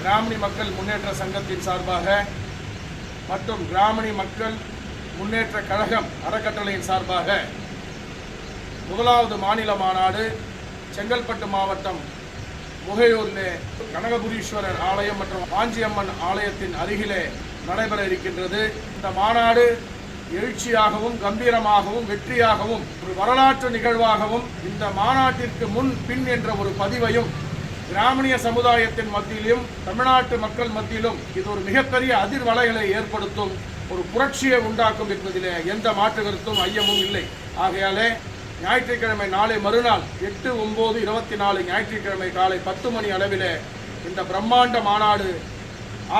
கிராமணி மக்கள் முன்னேற்ற சங்கத்தின் சார்பாக மற்றும் கிராமணி மக்கள் முன்னேற்ற கழகம் அறக்கட்டளையின் சார்பாக முதலாவது மாநில மாநாடு செங்கல்பட்டு மாவட்டம் முகையூரிலே கனகபுரீஸ்வரர் ஆலயம் மற்றும் வாஞ்சியம்மன் ஆலயத்தின் அருகிலே நடைபெற இருக்கின்றது. இந்த மாநாடு எழுச்சியாகவும் கம்பீரமாகவும் வெற்றியாகவும் ஒரு வரலாற்று நிகழ்வாகவும் இந்த மாநாட்டிற்கு முன் பின் என்ற ஒரு பதிவையும் கிராமணிய சமுதாயத்தின் மத்தியிலும் தமிழ்நாட்டு மக்கள் மத்தியிலும் இது ஒரு மிகப்பெரிய அதிர்வலைகளை ஏற்படுத்தும் ஒரு புரட்சியை உண்டாக்கும் என்பதிலே எந்த மாற்று கருத்தும் ஐயமும் இல்லை. ஆகையாலே ஞாயிற்றுக்கிழமை நாளை மறுநாள் எட்டு ஒம்பது இருபத்தி நாலு ஞாயிற்றுக்கிழமை காலை பத்து மணி அளவிலே இந்த பிரம்மாண்ட மாநாடு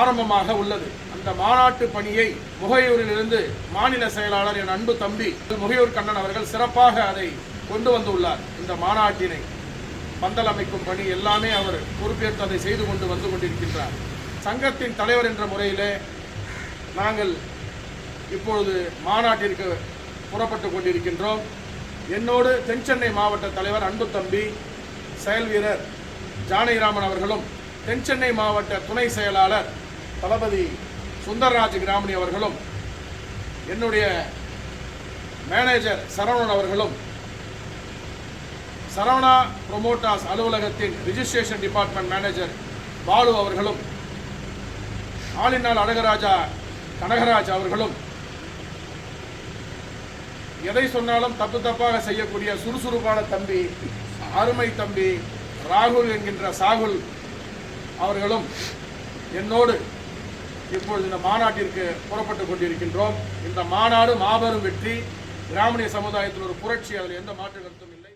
ஆரம்பமாக உள்ளது. அந்த மாநாட்டு பணியை முகையூரிலிருந்து மாநில செயலாளர் என் அன்பு தம்பி முகையூர் கண்ணன் அவர்கள் சிறப்பாக அதை கொண்டு வந்துள்ளார். இந்த மாநாட்டினை பந்தல் அமைக்கும் பணி எல்லாமே அவர் பொறுப்பேற்று அதை செய்து கொண்டு வந்து கொண்டிருக்கின்றார். சங்கத்தின் தலைவர் என்ற முறையிலே நாங்கள் இப்பொழுது மாநாட்டிற்கு புறப்பட்டு கொண்டிருக்கின்றோம். என்னோடு தென்சென்னை மாவட்ட தலைவர் அன்பு தம்பி செயல் வீரர் ஜானகிராமன் அவர்களும் தென்சென்னை மாவட்ட துணை செயலாளர் தளபதி சுந்தர்ராஜ் கிராமணி அவர்களும் என்னுடைய மேனேஜர் சரவணன் அவர்களும் சரவணா ப்ரொமோட்டாஸ் அலுவலகத்தின் ரிஜிஸ்ட்ரேஷன் டிபார்ட்மெண்ட் மேனேஜர் பாலு அவர்களும் ஆளினால் அழகராஜா கனகராஜ் அவர்களும். எதை சொன்னாலும் தப்பு தப்பாக செய்யக்கூடிய சுறுசுறுப்பான தம்பி அருமை தம்பி ராகுல் என்கின்ற சாகுல் அவர்களும் என்னோடு இப்பொழுது இந்த மாநாட்டிற்கு புறப்பட்டு கொண்டிருக்கின்றோம். இந்த மாநாடு மாபெரும் வெற்றி. கிராமணிய சமுதாயத்தில் ஒரு புரட்சி அதில் எந்த மாற்று கருத்தும் இல்லை.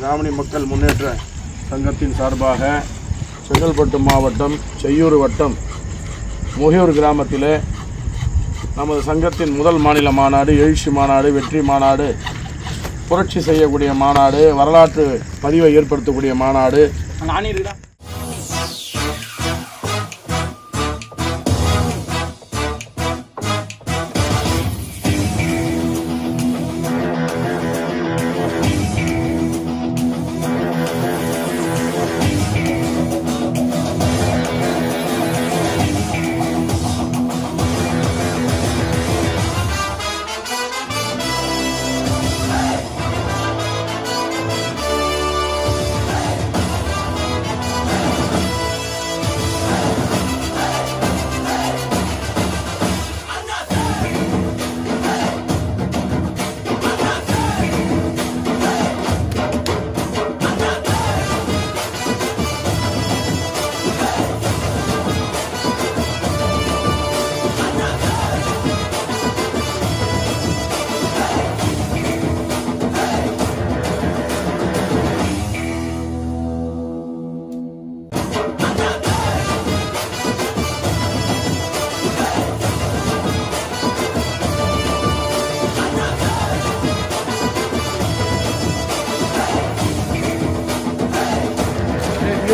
கிராமணி மக்கள் முன்னேற்ற சங்கத்தின் சார்பாக செங்கல்பட்டு மாவட்டம் செய்யூர் வட்டம் முகையூர் கிராமத்தில் நமது சங்கத்தின் முதல் மாநில மாநாடு எழுச்சி மாநாடு வெற்றி மாநாடு புரட்சி செய்யக்கூடிய மாநாடு வரலாற்று பதிவை ஏற்படுத்தக்கூடிய மாநாடு.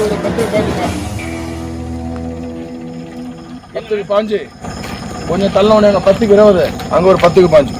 ஒரு பத்து பாஞ்சுப்பா பத்துக்கு பாஞ்சு? கொஞ்சம் தள்ளோடனே அங்கே பத்துக்கு இருபது. அங்கே ஒரு பத்துக்கு பாஞ்சு.